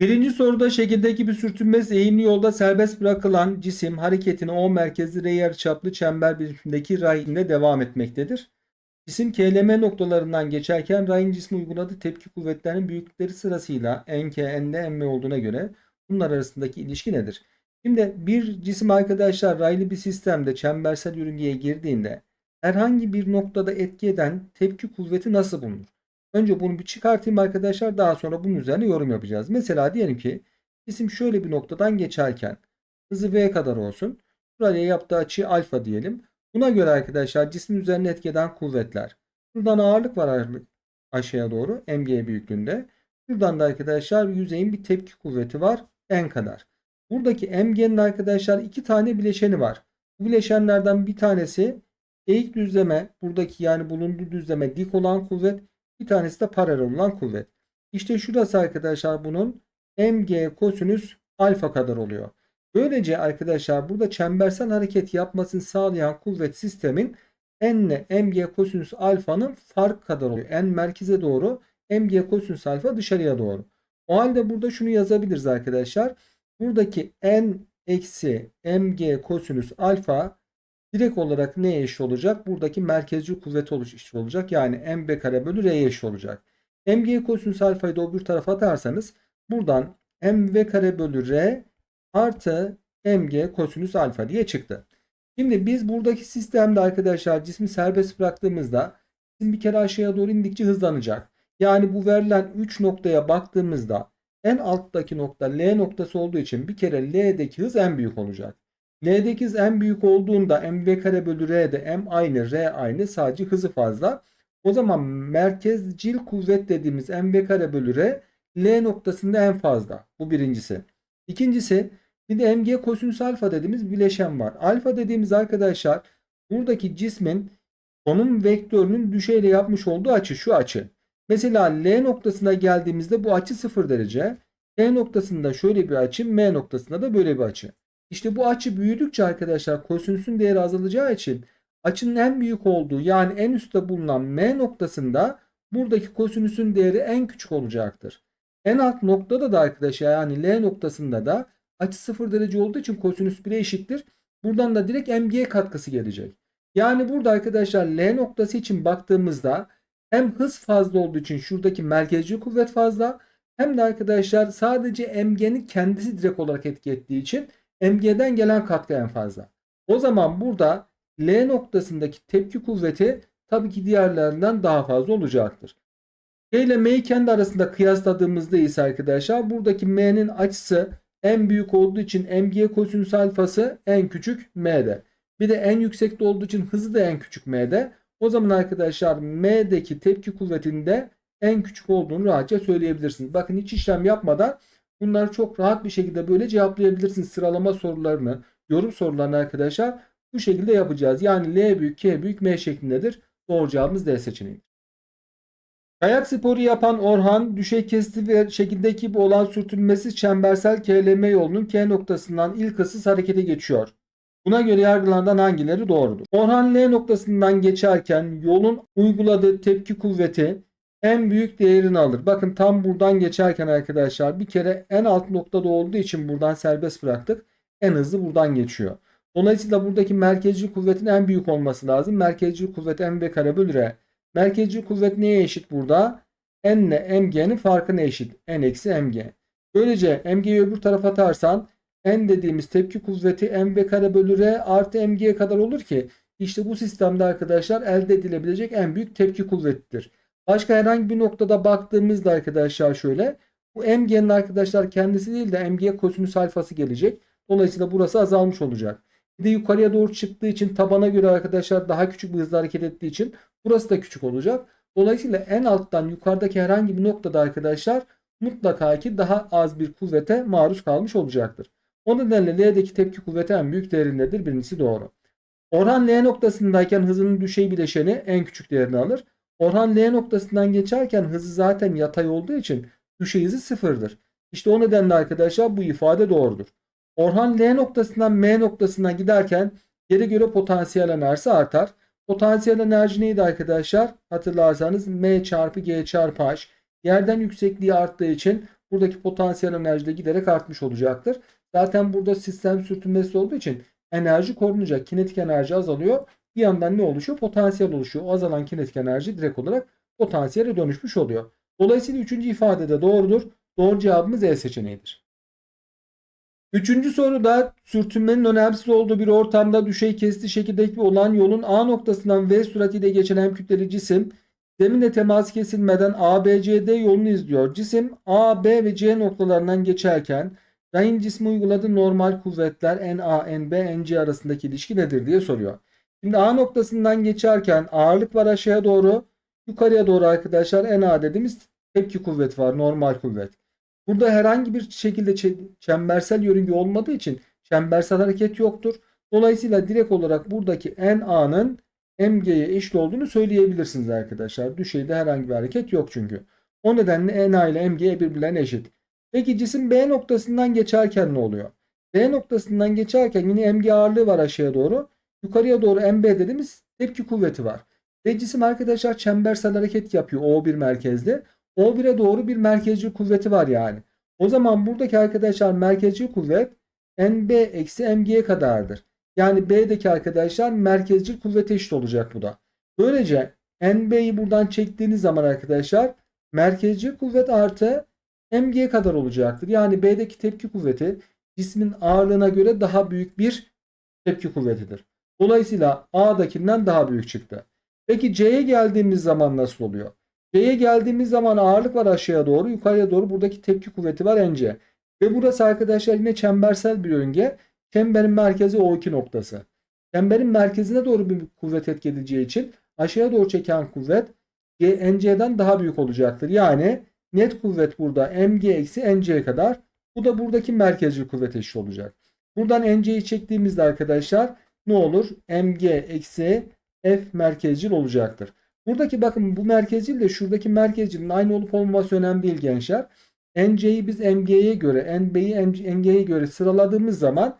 Birinci soruda şekildeki bir sürtünmez eğimli yolda serbest bırakılan cisim hareketini O merkezli R yarıçaplı çember biçimindeki ray ile devam etmektedir. Cisim KLM noktalarından geçerken rayın cisme uyguladığı tepki kuvvetlerinin büyüklükleri sırasıyla NK, NL, NM olduğuna göre bunlar arasındaki ilişki nedir? Şimdi bir cisim arkadaşlar raylı bir sistemde çembersel yörüngeye girdiğinde herhangi bir noktada etki eden tepki kuvveti nasıl bulunur? Önce bunu bir çıkartayım arkadaşlar. Daha sonra bunun üzerine yorum yapacağız. Mesela diyelim ki cisim şöyle bir noktadan geçerken hızı v kadar olsun. Buraya yaptığı açı alfa diyelim. Buna göre arkadaşlar cismin üzerine etki eden kuvvetler. Buradan ağırlık var aşağıya doğru mg büyüklüğünde. Buradan da arkadaşlar yüzeyin bir tepki kuvveti var n kadar. Buradaki mg'nin arkadaşlar iki tane bileşeni var. Bu bileşenlerden bir tanesi eğik düzleme buradaki yani bulunduğu düzleme dik olan kuvvet bir tanesi de paralel olan kuvvet. İşte şurası arkadaşlar bunun mg kosinüs alfa kadar oluyor. Böylece arkadaşlar burada çembersel hareket yapmasını sağlayan kuvvet sistemin n ile mg kosinüs alfanın fark kadar oluyor. n merkeze doğru mg kosinüs alfa dışarıya doğru. O halde burada şunu yazabiliriz arkadaşlar. Buradaki n eksi mg kosinüs alfa direkt olarak neye eşit olacak? Buradaki merkezci kuvvet eşit olacak. Yani mb kare bölü r'ye eşit olacak. mg kosinüs alfayı da öbür tarafa atarsanız buradan mv kare bölü r artı mg kosinüs alfa diye çıktı. Şimdi biz buradaki sistemde arkadaşlar cismi serbest bıraktığımızda cisim bir kere aşağıya doğru indikçe hızlanacak. Yani bu verilen 3 noktaya baktığımızda en alttaki nokta L noktası olduğu için bir kere L'deki hız en büyük olacak. L'deki hız en büyük olduğunda mv kare bölü r'de m aynı r aynı sadece hızı fazla. O zaman merkezcil kuvvet dediğimiz mv kare bölü r L noktasında en fazla. Bu birincisi. İkincisi bir de mg kosinüs alfa dediğimiz bileşen var. Alfa dediğimiz arkadaşlar buradaki cismin konum vektörünün düşeyle yapmış olduğu açı şu açı. Mesela L noktasına geldiğimizde bu açı 0 derece. T noktasında şöyle bir açı, M noktasında da böyle bir açı. İşte bu açı büyüdükçe arkadaşlar kosinüsün değeri azalacağı için açının en büyük olduğu yani en üstte bulunan M noktasında buradaki kosinüsün değeri en küçük olacaktır. En alt noktada da arkadaşlar yani L noktasında da açı 0 derece olduğu için kosinüs 1'e eşittir. Buradan da direkt MG katkısı gelecek. Yani burada arkadaşlar L noktası için baktığımızda hem hız fazla olduğu için şuradaki merkezci kuvvet fazla hem de arkadaşlar sadece MG'nin kendisi direkt olarak etki ettiği için MG'den gelen katkı en fazla. O zaman burada L noktasındaki tepki kuvveti tabii ki diğerlerinden daha fazla olacaktır. K ile M'yi kendi arasında kıyasladığımızda ise arkadaşlar buradaki M'nin açısı en büyük olduğu için MG kosinüs alfası en küçük M'de. Bir de en yüksekte olduğu için hızı da en küçük M'de. O zaman arkadaşlar M'deki tepki kuvvetinde en küçük olduğunu rahatça söyleyebilirsiniz. Bakın hiç işlem yapmadan bunları çok rahat bir şekilde böyle cevaplayabilirsiniz. Sıralama sorularını, yorum sorularını arkadaşlar bu şekilde yapacağız. Yani L büyük, K büyük, M şeklindedir. Doğru cevabımız D seçeneği. Kayak sporu yapan Orhan, düşey kesti ve şekildeki bu olan sürtünmesiz çembersel KLM yolunun K noktasından ilk hızsız harekete geçiyor. Buna göre yargılanan hangileri doğrudur? Orhan L noktasından geçerken yolun uyguladığı tepki kuvveti en büyük değerini alır. Bakın tam buradan geçerken arkadaşlar bir kere en alt noktada olduğu için buradan serbest bıraktık. En hızlı buradan geçiyor. Dolayısıyla buradaki merkezci kuvvetin en büyük olması lazım. Merkezci kuvvet mv kare bölü r. Merkezci kuvvet neye eşit burada? N ile mg'nin farkına eşit. N eksi mg. Böylece mg'yi öbür tarafa atarsan N dediğimiz tepki kuvveti mv kare bölü r artı mg'ye kadar olur ki işte bu sistemde arkadaşlar elde edilebilecek en büyük tepki kuvvettir. Başka herhangi bir noktada baktığımızda arkadaşlar şöyle bu mg'nin arkadaşlar kendisi değil de mg kosinüs alfası gelecek. Dolayısıyla burası azalmış olacak. Bir de yukarıya doğru çıktığı için tabana göre arkadaşlar daha küçük bir hızla hareket ettiği için burası da küçük olacak. Dolayısıyla en alttan yukarıdaki herhangi bir noktada arkadaşlar mutlaka ki daha az bir kuvvete maruz kalmış olacaktır. O nedenle L'deki tepki kuvveti en büyük değerindedir. Birincisi doğru. Orhan L noktasındayken hızının düşey bileşeni en küçük değerini alır. Orhan L noktasından geçerken hızı zaten yatay olduğu için düşey hızı sıfırdır. İşte o nedenle arkadaşlar bu ifade doğrudur. Orhan L noktasından M noktasına giderken yere göre potansiyel enerjisi artar. Potansiyel enerji neydi arkadaşlar? Hatırlarsanız M çarpı G çarpı H. Yerden yüksekliği arttığı için buradaki potansiyel enerji de giderek artmış olacaktır. Zaten burada sistem sürtünmesi olduğu için enerji korunacak. Kinetik enerji azalıyor. Bir yandan ne oluşuyor? Potansiyel oluşuyor. O azalan kinetik enerji direkt olarak potansiyele dönüşmüş oluyor. Dolayısıyla üçüncü ifade de doğrudur. Doğru cevabımız E seçeneğidir. Üçüncü soruda sürtünmenin önemsiz olduğu bir ortamda düşey kesti şekildeki olan yolun A noktasından V süratiyle geçen hem kütleli cisim zeminle temas kesilmeden ABCD yolunu izliyor. Cisim A, B ve C noktalarından geçerken rayın cismi uyguladığı normal kuvvetler NA, NB, NC arasındaki ilişki nedir diye soruyor. Şimdi A noktasından geçerken ağırlık var aşağıya doğru. Yukarıya doğru arkadaşlar NA dediğimiz tepki kuvveti var. Normal kuvvet. Burada herhangi bir şekilde çe- çembersel yörünge olmadığı için çembersel hareket yoktur. Dolayısıyla direkt olarak buradaki NA'nın MG'ye eşit olduğunu söyleyebilirsiniz arkadaşlar. Düşeyde herhangi bir hareket yok çünkü. O nedenle NA ile MG birbirlerine eşit. Peki cisim B noktasından geçerken ne oluyor? B noktasından geçerken yine MG ağırlığı var aşağıya doğru. Yukarıya doğru MB dediğimiz tepki kuvveti var. Ve cisim arkadaşlar çembersel hareket yapıyor O1 merkezde. O1'e doğru bir merkezci kuvveti var yani. O zaman buradaki arkadaşlar merkezci kuvvet NB eksi MG'ye kadardır. Yani B'deki arkadaşlar merkezci kuvvete eşit olacak bu da. Böylece NB'yi buradan çektiğiniz zaman arkadaşlar merkezci kuvvet artı MG kadar olacaktır. Yani B'deki tepki kuvveti cismin ağırlığına göre daha büyük bir tepki kuvvetidir. Dolayısıyla A'dakinden daha büyük çıktı. Peki C'ye geldiğimiz zaman nasıl oluyor? C'ye geldiğimiz zaman ağırlık var aşağıya doğru. Yukarıya doğru buradaki tepki kuvveti var NC. Ve burası arkadaşlar yine çembersel bir yörünge. Çemberin merkezi O2 noktası. Çemberin merkezine doğru bir kuvvet etki edeceği için aşağıya doğru çeken kuvvet NC'den daha büyük olacaktır. Yani net kuvvet burada MG eksi NC kadar. Bu da buradaki merkezci kuvvet eşit olacak. Buradan NC'yi çektiğimizde arkadaşlar ne olur? MG eksi F merkezcil olacaktır. Buradaki bakın bu merkezcil de şuradaki merkezcilin aynı olup olmaması önemli değil gençler. NC'yi biz MG'ye göre, NB'yi MG'ye göre sıraladığımız zaman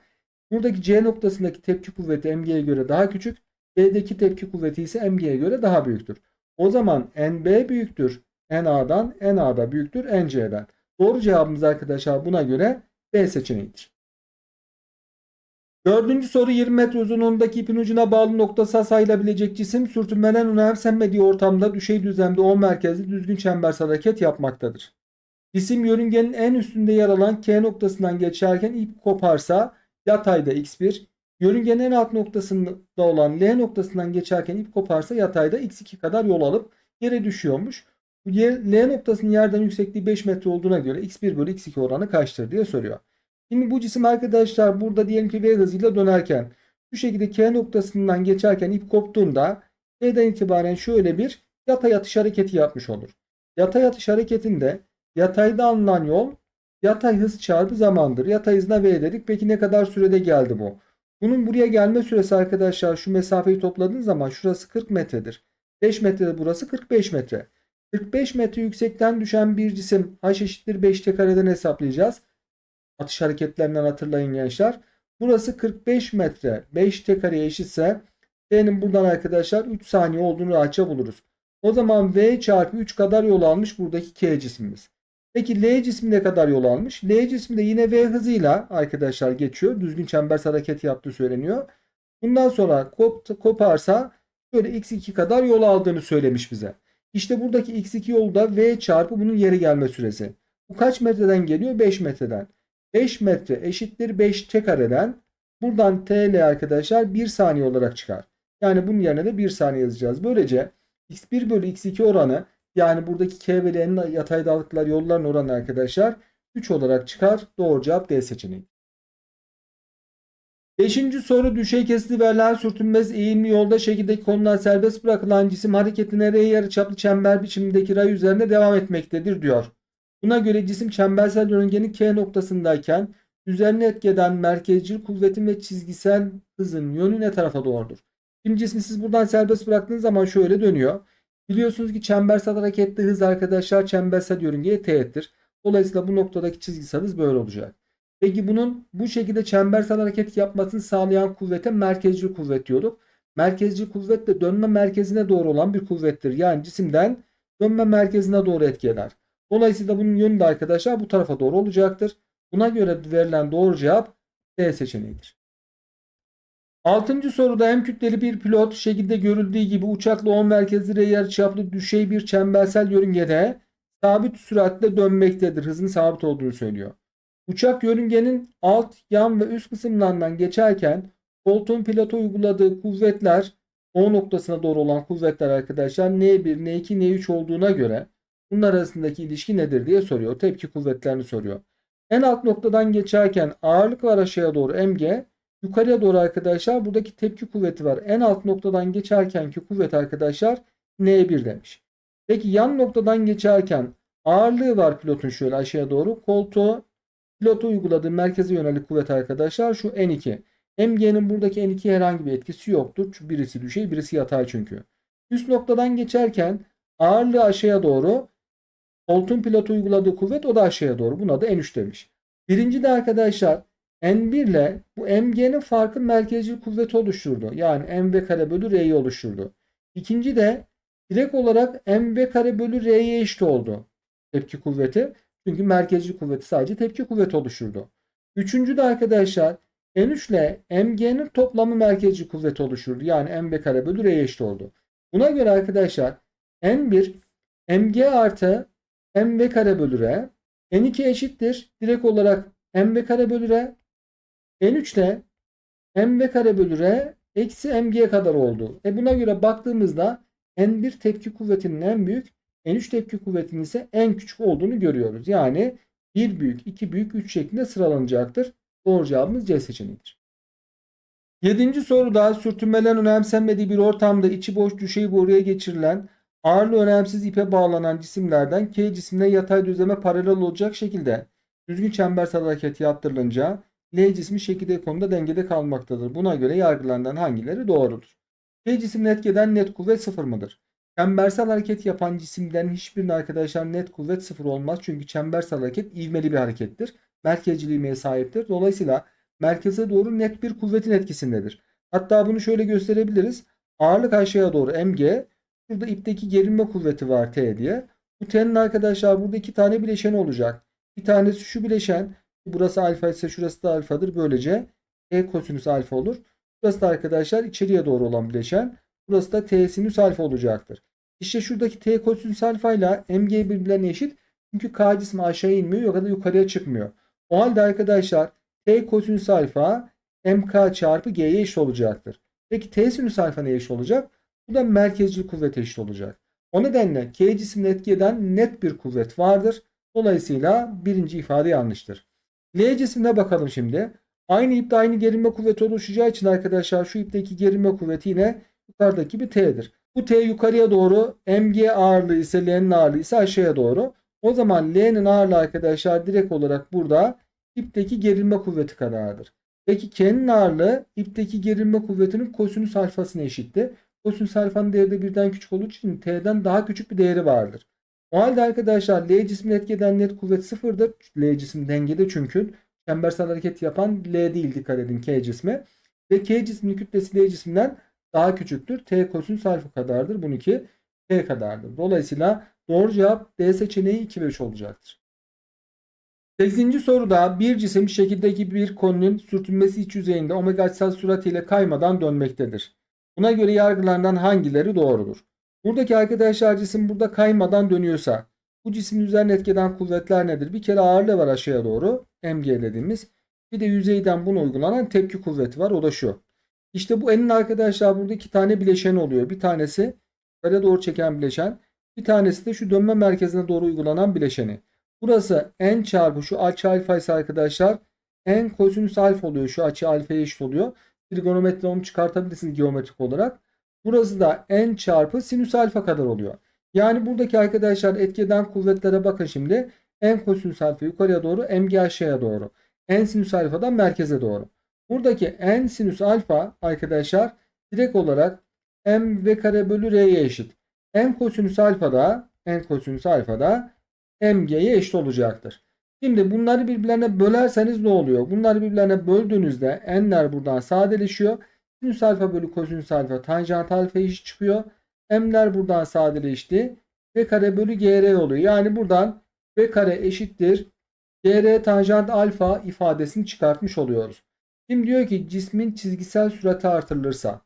buradaki C noktasındaki tepki kuvveti MG'ye göre daha küçük, B'deki tepki kuvveti ise MG'ye göre daha büyüktür. O zaman NB büyüktür NA'dan, NA da büyüktür NC'den. Doğru cevabımız arkadaşlar buna göre B seçeneğidir. Dördüncü soru 20 metre uzunluğundaki ipin ucuna bağlı noktası sayılabilecek cisim sürtünmeden önemsenmediği ortamda düşey düzlemde O merkezli düzgün çembersel hareket yapmaktadır. Cisim yörüngenin en üstünde yer alan K noktasından geçerken ip koparsa yatayda x1, yörüngenin en alt noktasında olan L noktasından geçerken ip koparsa yatayda x2 kadar yol alıp yere düşüyormuş. L noktasının yerden yüksekliği 5 metre olduğuna göre x1 bölü x2 oranı kaçtır diye soruyor. Şimdi bu cisim arkadaşlar burada diyelim ki V hızıyla dönerken şu şekilde K noktasından geçerken ip koptuğunda K'den itibaren şöyle bir yatay atış hareketi yapmış olur. Yatay atış hareketinde yatayda alınan yol yatay hız çarpı zamandır. Yatay hızına V dedik. Peki ne kadar sürede geldi bu? Bunun buraya gelme süresi arkadaşlar şu mesafeyi topladığınız zaman şurası 40 metredir. 5 metrede burası 45 metre. 45 metre yüksekten düşen bir cisim h eşittir 5t kareden hesaplayacağız. Atış hareketlerinden hatırlayın gençler. Burası 45 metre 5t kareye eşitse t'nin buradan arkadaşlar 3 saniye olduğunu rahatça buluruz. O zaman v çarpı 3 kadar yol almış buradaki k cismimiz. Peki L cismi ne kadar yol almış? L cismi de yine V hızıyla arkadaşlar geçiyor. Düzgün çembersel hareket yaptığı söyleniyor. Bundan sonra kop, koparsa böyle x2 kadar yol aldığını söylemiş bize. İşte buradaki x2 yolda V çarpı bunun yeri gelme süresi. Bu kaç metreden geliyor? 5 metreden. 5 metre eşittir 5 t kareden. Buradan TL arkadaşlar 1 saniye olarak çıkar. Yani bunun yerine de 1 saniye yazacağız. Böylece x1 bölü x2 oranı yani buradaki K ve L'nin yatayda aldıkları yolların oranı arkadaşlar 3 olarak çıkar. Doğru cevap D seçeneği. Beşinci soru düşey kesiti verilen sürtünmez eğimli yolda şekildeki konular serbest bırakılan cisim hareketine R yarıçaplı çember biçimindeki ray üzerinde devam etmektedir diyor. Buna göre cisim çembersel yörüngenin K noktasındayken üzerine etkeden merkezcil kuvvetin ve çizgisel hızın yönü ne tarafa doğrudur? Şimdi cismi siz buradan serbest bıraktığınız zaman şöyle dönüyor. Biliyorsunuz ki çembersel hareketli hız arkadaşlar çembersel yörüngeye teğettir. Dolayısıyla bu noktadaki çizgisel hız böyle olacak. Peki bunun bu şekilde çembersel hareket yapmasını sağlayan kuvvete merkezci kuvvet diyorduk. Merkezci kuvvet de dönme merkezine doğru olan bir kuvvettir. Yani cisimden dönme merkezine doğru etki eder. Dolayısıyla bunun yönü de arkadaşlar bu tarafa doğru olacaktır. Buna göre verilen doğru cevap D seçeneğidir. Altıncı soruda hem kütleli bir pilot şekilde görüldüğü gibi uçakla 10 merkezli R yarıçaplı düşey bir çembersel yörüngede sabit süratle dönmektedir. Hızın sabit olduğunu söylüyor. Uçak yörüngenin alt, yan ve üst kısımlarından geçerken koltuğun pilota uyguladığı kuvvetler O noktasına doğru olan kuvvetler arkadaşlar N1, N2, N3 olduğuna göre bunlar arasındaki ilişki nedir diye soruyor. Tepki kuvvetlerini soruyor. En alt noktadan geçerken ağırlık var aşağıya doğru mg. Yukarıya doğru arkadaşlar buradaki tepki kuvveti var. En alt noktadan geçerkenki kuvvet arkadaşlar N1 demiş. Peki yan noktadan geçerken ağırlığı var pilotun şöyle aşağıya doğru. Koltuğu pilota uyguladığı merkeze yönelik kuvvet arkadaşlar şu N2. MG'nin buradaki N2 herhangi bir etkisi yoktur. Birisi düşey birisi yatay çünkü. Üst noktadan geçerken ağırlığı aşağıya doğru koltuğun pilota uyguladığı kuvvet o da aşağıya doğru. Buna da N3 demiş. Birinci de arkadaşlar N1 ile bu MG'nin farkı merkezci kuvveti oluşturdu. Yani MV kare bölü R'yi oluşturdu. İkinci de direkt olarak MV kare bölü R'ye eşit oldu. Tepki kuvveti. Çünkü merkezci kuvveti sadece tepki kuvveti oluşturdu. Üçüncü de arkadaşlar N3 ile MG'nin toplamı merkezci kuvveti oluşturdu. Yani MV kare bölü R'ye eşit oldu. Buna göre arkadaşlar N1 MG artı MV kare bölü R N2 eşittir. Direkt olarak MV kare bölü R N3 de MV kare bölü R eksi MG kadar oldu. E buna göre baktığımızda N1 tepki kuvvetinin en büyük N3 tepki kuvvetinin ise en küçük olduğunu görüyoruz. Yani 1 büyük, 2 büyük, 3 şeklinde sıralanacaktır. Doğru cevabımız C seçeneğidir. Yedinci soruda sürtünmelerin önemsenmediği bir ortamda içi boş düşey boruya geçirilen ağırlığı önemsiz ipe bağlanan cisimlerden K cisimine yatay düzleme paralel olacak şekilde düzgün çembersel hareket yaptırılınca L cismi şekilde konuda dengede kalmaktadır. Buna göre yargılanan hangileri doğrudur? K cisimini etkeden net kuvvet sıfır mıdır? Çembersel hareket yapan cisimden hiçbirinin arkadaşlar net kuvvet sıfır olmaz. Çünkü çembersel hareket ivmeli bir harekettir. Merkezciliğe sahiptir. Dolayısıyla merkeze doğru net bir kuvvetin etkisindedir. Hatta bunu şöyle gösterebiliriz. Ağırlık aşağıya doğru mg. Burada ipteki gerilme kuvveti var t diye. Bu t'nin arkadaşlar burada iki tane bileşeni olacak. Bir tanesi şu bileşen. Burası alfa ise şurası da alfadır. Böylece t kosinüs alfa olur. Burası da arkadaşlar içeriye doğru olan bileşen. Burası da t sinüs alfa olacaktır. İşte şuradaki t kosinüs alfa ile mg birbirlerine eşit. Çünkü k cismi aşağı inmiyor ya da yukarıya çıkmıyor. O halde arkadaşlar t kosinüs alfa mk çarpı g'ye eşit olacaktır. Peki t sinüs alfa neye eşit olacak? Bu da merkezci kuvvet eşit olacak. O nedenle k cisimini etki eden net bir kuvvet vardır. Dolayısıyla birinci ifade yanlıştır. L cismine bakalım şimdi. Aynı ipte aynı gerilme kuvveti oluşacağı için arkadaşlar şu ipteki gerilme kuvveti yine yukarıdaki bir T'dir. Bu T yukarıya doğru mg ağırlığı ise L'nin ağırlığı ise aşağıya doğru. O zaman L'nin ağırlığı arkadaşlar direkt olarak burada ipteki gerilme kuvveti kadardır. Peki K'nin ağırlığı ipteki gerilme kuvvetinin kosinüs alfasına eşitti. Kosinüs alfanın değeri de birden küçük olduğu için T'den daha küçük bir değeri vardır. O halde arkadaşlar L cismini etki eden net kuvvet sıfırdır. L cismi dengede çünkü çembersel hareket yapan L değil dikkat edin K cismi. Ve K cisminin kütlesi L cisminden daha küçüktür. T kosinüs alfa kadardır. Bununki T kadardır. Dolayısıyla doğru cevap D seçeneği 2 ve 3 olacaktır. 8. soruda bir cisim şekildeki bir konunun sürtünmesi iç yüzeyinde omega açısal süratiyle kaymadan dönmektedir. Buna göre yargılarından hangileri doğrudur? Buradaki arkadaşlar cisim burada kaymadan dönüyorsa bu cismin üzerine etkeden kuvvetler nedir? Bir kere ağırlığı var aşağıya doğru mg dediğimiz. Bir de yüzeyden buna uygulanan tepki kuvveti var. O da şu. İşte bu N'in arkadaşlar burada iki tane bileşen oluyor. Bir tanesi yukarıya doğru çeken bileşen. Bir tanesi de şu dönme merkezine doğru uygulanan bileşeni. Burası N çarpı şu açı alfa ise arkadaşlar N kosinüs alfa oluyor. Şu açı alfaya eşit oluyor. Trigonometre onu çıkartabilirsiniz geometrik olarak. Burası da N çarpı sinüs alfa kadar oluyor. Yani buradaki arkadaşlar etkeden kuvvetlere bakın şimdi. N kosinüs alfa yukarıya doğru mg aşağıya doğru. N sinüs alfadan merkeze doğru. Buradaki n sinüs alfa arkadaşlar direkt olarak m v kare bölü r'ye eşit. n kosinüs alfa da n kosinüs alfa da mg'ye eşit olacaktır. Şimdi bunları birbirlerine bölerseniz ne oluyor? Bunları birbirlerine böldüğünüzde n'ler buradan sadeleşiyor. Sinüs alfa bölü kosinüs alfa tanjant alfa eşit çıkıyor. M'ler buradan sadeleşti. V kare bölü gr oluyor. Yani buradan V kare eşittir GR tanjant alfa ifadesini çıkartmış oluyoruz. Şimdi diyor ki cismin çizgisel sürati artırılırsa.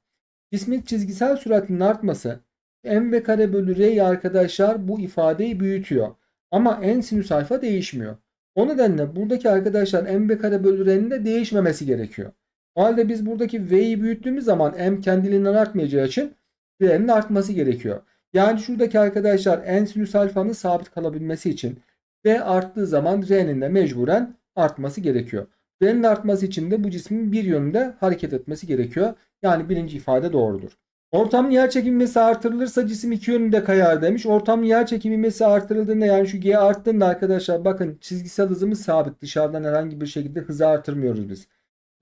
Cismin çizgisel süratinin artması m kare bölü r'yi arkadaşlar bu ifadeyi büyütüyor. Ama n sinüs alfa değişmiyor. O nedenle buradaki arkadaşlar m kare bölü r'nin de değişmemesi gerekiyor. O halde biz buradaki v'yi büyüttüğümüz zaman m kendiliğinden artmayacağı için r'nin artması gerekiyor. Yani şuradaki arkadaşlar n sinüs alfanın sabit kalabilmesi için v arttığı zaman r'nin de mecburen artması gerekiyor. R'nin artması için de bu cismin bir yönünde hareket etmesi gerekiyor. Yani birinci ifade doğrudur. Ortamın yer çekilmesi artırılırsa cisim iki yönünde kayar demiş. Ortamın yer çekilmesi artırıldığında yani şu g arttığında arkadaşlar bakın çizgisel hızımız sabit. Dışarıdan herhangi bir şekilde hızı artırmıyoruz biz.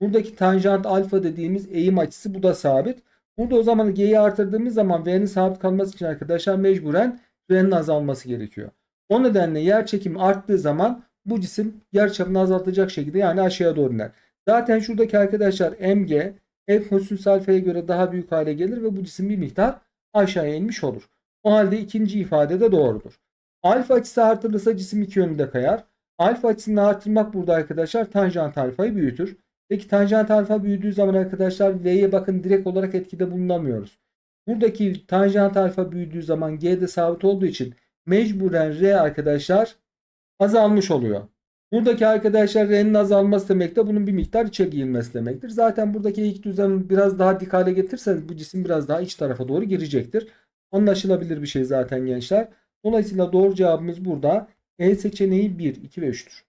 Buradaki tanjant alfa dediğimiz eğim açısı bu da sabit. Burada o zaman g'yi artırdığımız zaman v'nin sabit kalması için arkadaşlar mecburen r'nin azalması gerekiyor. O nedenle yer çekimi arttığı zaman bu cisim yer çapını azaltacak şekilde yani aşağıya doğru iner. Zaten şuradaki arkadaşlar mg F kosinüs alfaya göre daha büyük hale gelir ve bu cisim bir miktar aşağıya inmiş olur. O halde ikinci ifade de doğrudur. Alfa açısı artırılırsa cisim iki yönünde kayar. Alfa açısını artırmak burada arkadaşlar tanjant alfayı büyütür. Peki tanjant alfa büyüdüğü zaman arkadaşlar V'ye bakın direkt olarak etkide bulunamıyoruz. Buradaki tanjant alfa büyüdüğü zaman G de sabit olduğu için mecburen R arkadaşlar azalmış oluyor. Buradaki arkadaşlar R'nin azalması demek de bunun bir miktar içe giyilmesi demektir. Zaten buradaki ilk düzlemi biraz daha dik hale getirirseniz bu cisim biraz daha iç tarafa doğru girecektir. Anlaşılabilir bir şey zaten gençler. Dolayısıyla doğru cevabımız burada. E seçeneği 1, 2 ve 3'tür.